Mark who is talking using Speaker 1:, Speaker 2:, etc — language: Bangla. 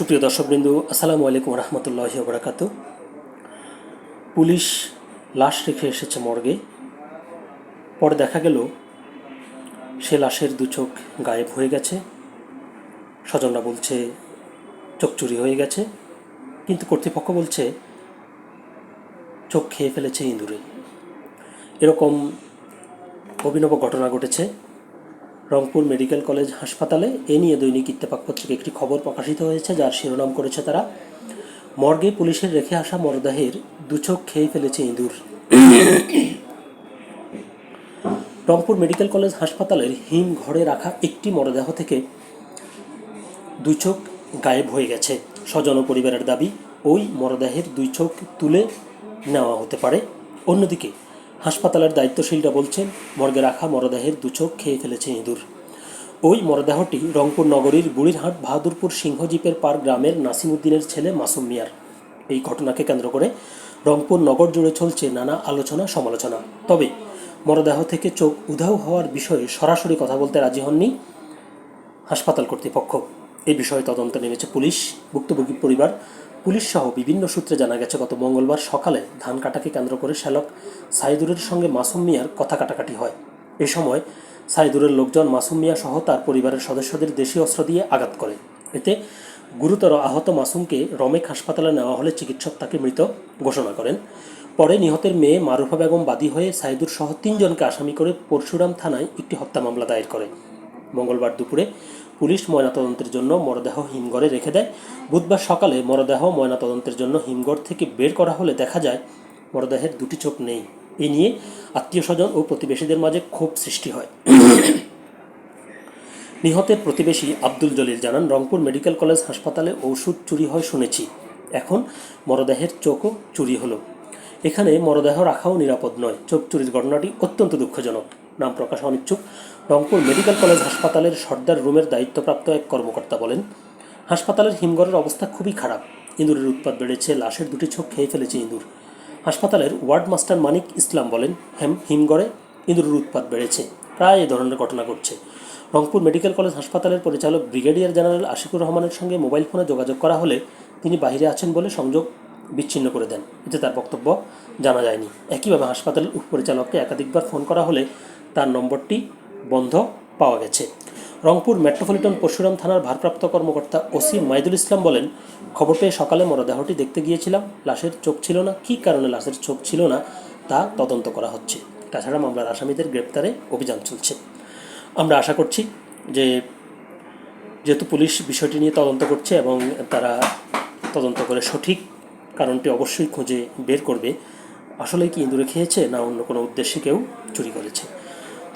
Speaker 1: সুপ্রিয় দর্শকবৃন্দু, আসসালামু আলাইকুম রহমতুল্লাহ বরাকাতু পুলিশ লাশ রেখে এসেছে মর্গে। পরে দেখা গেল, সে লাশের দু চোখ গায়েব হয়ে গেছে। স্বজনরা বলছে, চোখ চুরি হয়ে গেছে। কিন্তু কর্তৃপক্ষ বলছে, চোখ খেয়ে ফেলেছে ইঁদুরে। এরকম অভিনব ঘটনা ঘটেছে। রংপুর মেডিকেল কলেজ হাসপাতালে এ নিয়ে দৈনিক ইত্তেফাক পত্রিকা একটি খবর প্রকাশিত হয়েছে, যার শিরোনাম করেছে তারা, মর্গে পুলিশের রেখে আসা মরদেহের দুচোখ খেয়ে ফেলেছে ইঁদুর। রংপুর মেডিকেল কলেজ হাসপাতালের হিম ঘরে রাখা একটি মরদেহ থেকে দুই চোখ গায়েব হয়ে গেছে। স্বজন পরিবারের দাবি, ওই মরদেহের দুই চোখ তুলে নেওয়া হতে পারে। অন্যদিকে হাসপাতালের দায়িত্বশীলরা বলছেন, মর্গে রাখা মরদেহের দু চোখ খেয়ে ফেলেছে ইঁদুর। ওই মরদেহটি রংপুর নগরীর বুড়িরহাট বাহাদুরপুর সিংহজিপের পার গ্রামের নাসিমুদ্দিনের ছেলে মাসুম মিয়ার। এই ঘটনাকে কেন্দ্র করে রংপুর নগর জুড়ে চলছে নানা আলোচনা সমালোচনা। তবে মরদেহ থেকে চোখ উধাও হওয়ার বিষয়ে সরাসরি কথা বলতে রাজি হননি হাসপাতাল কর্তৃপক্ষ। এই বিষয়ে তদন্ত নেমেছে পুলিশ, ভুক্তভোগী পরিবার পুলিশ সহ বিভিন্ন সূত্রে জানা গেছে, গত মঙ্গলবার সকালে ধান কাটাকে কেন্দ্র করে শ্যালক সাইদুরের সঙ্গে মাসুম মিয়ার কথা কাটাকাটি হয়। এ সময় সাইদুরের লোকজন মাসুম মিয়া সহ তার পরিবারের সদস্যদের দেশি অস্ত্র দিয়ে আঘাত করে। এতে গুরুতর আহত মাসুমকে রমেক হাসপাতালে নেওয়া হলে চিকিৎসক তাকে মৃত ঘোষণা করেন। পরে নিহতের মেয়ে মারুফা বেগম বাদী হয়ে সাইদুর সহ তিনজনকে আসামি করে পরশুরাম থানায় একটি হত্যা মামলা দায়ের করে। মঙ্গলবার দুপুরে পুলিশ ময়নাতদন্তের জন্য মরদেহ হিমঘরে রেখে দেয়। বুধবার সকালে মরদেহ ময়নাতদন্তের জন্য হিমঘর থেকে বের করা হলে দেখা যায়, মরদেহের দুটি চোখ নেই। এ নিয়ে আত্মীয় স্বজন ও প্রতিবেশীদের মাঝে ক্ষোভ সৃষ্টি হয়। নিহতের প্রতিবেশী আব্দুল জলিল জানান, রংপুর মেডিকেল কলেজ হাসপাতালে ঔষধ চুরি হয় শুনেছি। এখন মরদেহের চোখও চুরি হলো। এখানে মরদেহ রাখাও নিরাপদ নয়। চোখ চুরির ঘটনাটি অত্যন্ত দুঃখজনক। নাম প্রকাশ অনিচ্ছুক। রংপুর মেডিকেল কলেজ হাসপাতালের সর্দার রুমের দায়িত্বপ্রাপ্ত এক কর্মকর্তা বলেন, হাসপাতালের হিমঘরের অবস্থা খুবই খারাপ। ইঁদুরের উৎপাদ বেড়েছে, লাশের দুটি চোখ খেয়ে ফেলেছে ইঁদুর। হাসপাতালের ওয়ার্ড মাস্টার মানিক ইসলাম বলেন, হেম, হিমঘরে ইঁদুরের উৎপাদ বেড়েছে, প্রায় এ ধরনের ঘটনা ঘটছে। রংপুর মেডিকেল কলেজ হাসপাতালের পরিচালক ব্রিগেডিয়ার জেনারেল আশিকুর রহমানের সঙ্গে মোবাইল ফোনে যোগাযোগ করা হলে তিনি বাইরে আছেন বলে সংযোগ বিচ্ছিন্ন করে দেন। এতে তার বক্তব্য জানা যায়নি। একইভাবে হাসপাতালের উপপরিচালককে একাধিকবার ফোন করা হলে তার নম্বরটি বন্ধ পাওয়া গেছে। রংপুর মেট্রোপলিটন পরশুরাম থানার ভারপ্রাপ্ত কর্মকর্তা ওসি মাইদুল ইসলাম বলেন, খবর পেয়ে সকালে মরদেহটি দেখতে গিয়েছিলাম। লাশের চোখ ছিল না। কী কারণে লাশের চোখ ছিল না তা তদন্ত করা হচ্ছে। তাছাড়া মামলার আসামিদের গ্রেপ্তারে অভিযান চলছে। আমরা আশা করছি যে, যেহেতু পুলিশ বিষয়টি নিয়ে তদন্ত করছে এবং তারা তদন্ত করে সঠিক কারণটি অবশ্যই খুঁজে বের করবে আসলে কি ইঁদুরে খেয়েছে না অন্য কোনো উদ্দেশ্যে কেউ চুরি করেছে?